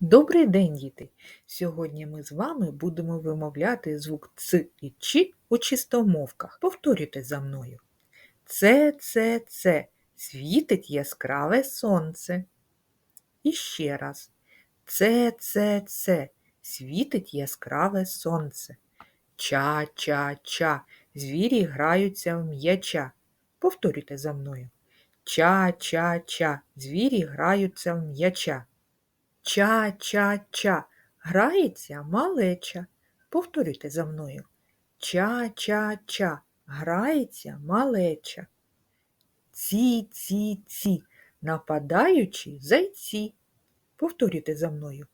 Добрий день, діти! Сьогодні ми з вами будемо вимовляти звук Ц і Ч у чистомовках. Повторюйте за мною. Це, це, це, світить яскраве сонце. І ще раз. Це, це, це, світить яскраве сонце. Ча, ча, ча, звірі граються в м'яча. Повторюйте за мною. Ча, ча, ча, звірі граються в м'яча. Ча-ча-ча. Грається малеча. Повторюйте за мною. Ча-ча-ча. Грається малеча. Ці-ці-ці. Нападаючі зайці. Повторюйте за мною.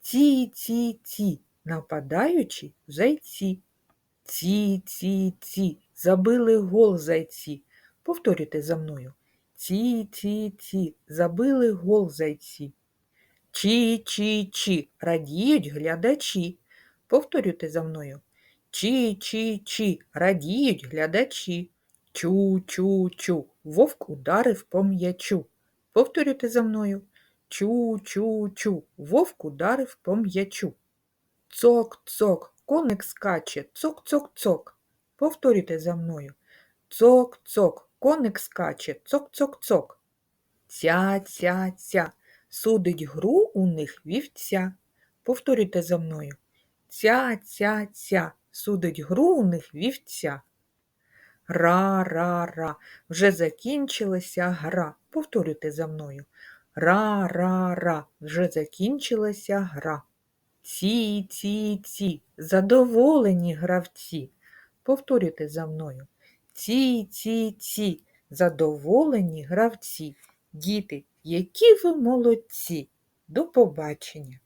Ці-ці-ці. Нападаючі зайці. Ці-ці-ці. Забили гол зайці. Повторюйте за мною. Ці-ці-ці. Забили гол зайці. Чі-чі-чі, радіють глядачі. Повторюйте за мною. Чі-чі-чі, радіють глядачі. Чу-чу-чу, вовк ударив по м'ячу. Повторюйте за мною. Чу-чу-чу, вовк ударив по м'ячу. Цок-цок, коник скаче, цок-цок-цок. Повторюйте за мною. Цок-цок, коник скаче, цок-цок-цок. Ця-ця-ця. Судить гру у них вівця. Повторюйте за мною. Ця-ця-ця. Судить гру у них вівця. Ра-ра-ра. Вже закінчилася гра. Повторюйте за мною. Ра-ра-ра. Вже закінчилася гра. Ці-ці-ці. Задоволені гравці. Повторюйте за мною. Ці-ці-ці. Задоволені гравці. Діти, які ви молодці! До побачення!